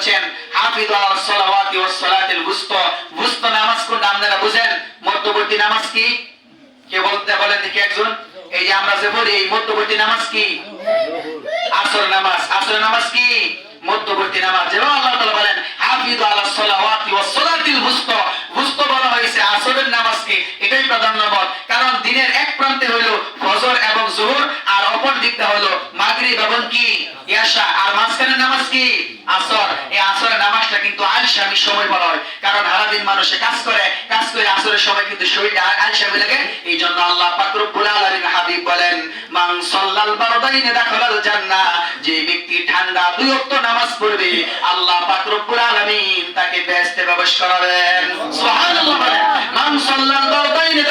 বলছেন নামাজ আপনারা বুঝেন? মধ্যবর্তী নামাজ কি? কে বলতে বলেন দেখি একজন। এই যে আমরা যে বলি, এই মধ্যবর্তী নামাজ কি? আসর নামাজ। আসর নামাজ কি? মধ্যবর্তী নামাজ। যেমন আল্লাহ তাআলা বলেন সালাওয়াতি সালাতিল বলা হয়েছে আসরের নামাজকে এটাই প্রাধান্য বল কারণ দিনের এক প্রান্তে হলো ফজর এবং জোহর, আর অপর দিকটা হলো মাগরিব এবং কি? ইয়াশা আর মাঝখানের নামাজ কি? আসর। কিন্তু আলসামি সময় বলা হয়। কারণ সারাদিন মানুষে কাজ করে কাজ করে আসরের সময় কিন্তু শরীরটা আলসামি লাগে। এই জন্য আল্লাহ পাক রব্বুল আলামিন হাবিব বলেন বারদাইনে যে ব্যক্তি ঠান্ডা দুই নামাজ পড়বে, আল্লাহ পাক আলামিন তাকে প্রবেশ করাবেন। বারদাইনে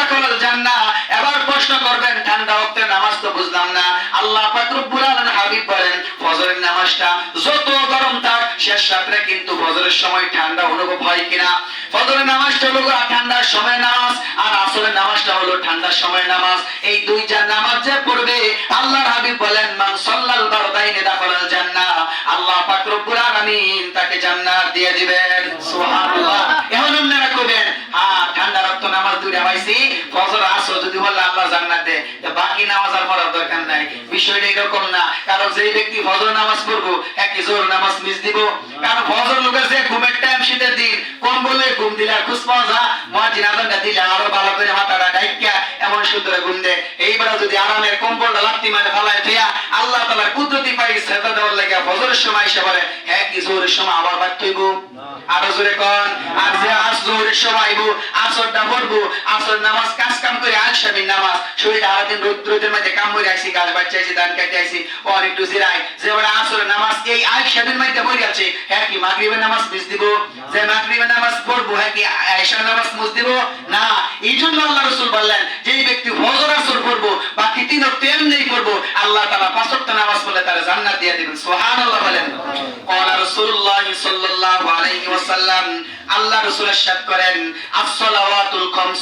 এবার প্রশ্ন করবেন, ঠান্ডা নামাজ তো বুঝলাম না আল্লাহ পাক আলামিন হাবিব বলেন, ফজরের নামাজটা যত গরম থাক শেষ রাত্রে কিন্তু ফজরের সময় ঠান্ডা অনুভব হয় কিনা? ফজরের নামাজটা হলো ঠান্ডার সময় নামাজ, আর আসরের নামাজটা হলো ঠান্ডার সময় নামাজ। এই দুইটা নামাজ যে পড়বে, আল্লাহর হাবিব বলেন, মান সাল্লাল বারদাইনে দাখালাল জান্নাহ আল্লাহ পাক রব্বুল আলামিন তাকে জান্নাত দিয়ে দিবেন। সুবহানাল্লাহ। এখন আপনারা কইবেন হ্যাঁ ঠান্ডা রক্ত নামাজ দুইটা পাইছি, ফজর আসর যদি বললে আল্লাহ জান্নাত বাকি নামাজ আর পড়ার দরকার নাই। বিষয়টা এরকম না। কারণ যেই ব্যক্তি ফজর নামাজ পড়ব, একই জোর নামাজ মিস দিব। কারণ ফজর লোকের যে ঘুমের টাইম শীতের দিন কম বলে ঘুম দিলে আর খুশ পাওয়া যা মহাজিন আদানটা দিলে আরও ভালো করে মাথাটা ডাইকা এমন সুন্দর ঘুম দে এইবার যদি আরামের কম্বলটা লাত্তি মারে ফালায় পাই দেওয়ার লাগে ফজরের সময় এসে বলে হ্যাঁ কি জোরের সময়? আবার বাদ হইব আরও জোরে কন। আর যে জোরের সময় আইব আসরটা পড়ব। আসর নামাজ কাজ কাম করে নামাজ। রোদ্রের মধ্যে কাম করে আইছি গাছ বাচ্চা আইছি ধান কাটতে আইছি পর একটু জিরাই। যে ওরা আসর নামাজ এই আলসামির মধ্যে পড়ে আছে হ্যাঁ কি মাগরিবের নামাজ মিস দিব? যে মাগরিবের নামাজ পড়ব হ্যাঁ কি আয়েশার নামাজ মুস দিব? না। এই জন্য আল্লাহ রসুল বললেন যে এই ব্যক্তি ফজর আসর পড়ব বাকি তিন তেল নেই পড়ব আল্লাহ তাআলা পাঁচ ওয়াক্ত নামাজ পড়লে তারা জান্নাত দিয়ে দিবেন সুবহানাল্লাহ বলেন قال رسول الله صلى الله عليه وسلم আল্লাহ রাসূল ارشاد করেন আস-সালাওয়াতুল খামস